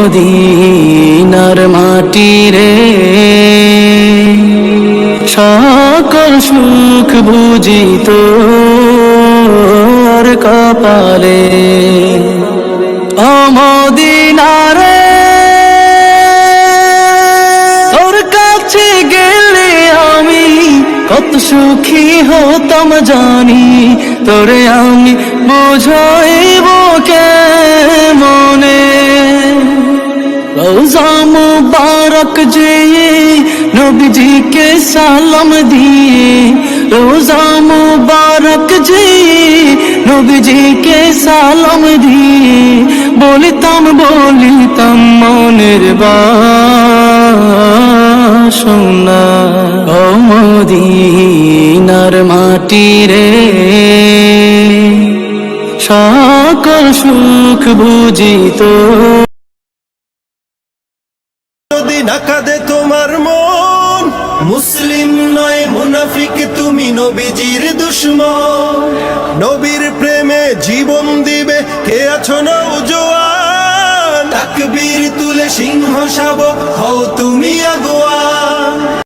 মদিনার মাটি রে। সকল সুখ বুঝিত কপালে। অমদিনারে তোর কাছে গেলে আমি কত সুখী হতাম জানি, তোরে আমি বোঝাইব রোজা মুবারক যে নবীজিকে সালাম দিয়ে রোজা মুবারক যে নবীজিকে সালাম দিয়ে বলিতাম বলিতাম মনের বাসনা ও মদিনার মাটি রে সকল সুখ বুঝিত না কাঁদে তোমার মন। মুসলিম নয়, মুনাফিক তুমি নবীজির দুশ্মন। নবীর প্রেমে জীবন দিবে, কে আছো নৌজোয়ান তাকবীর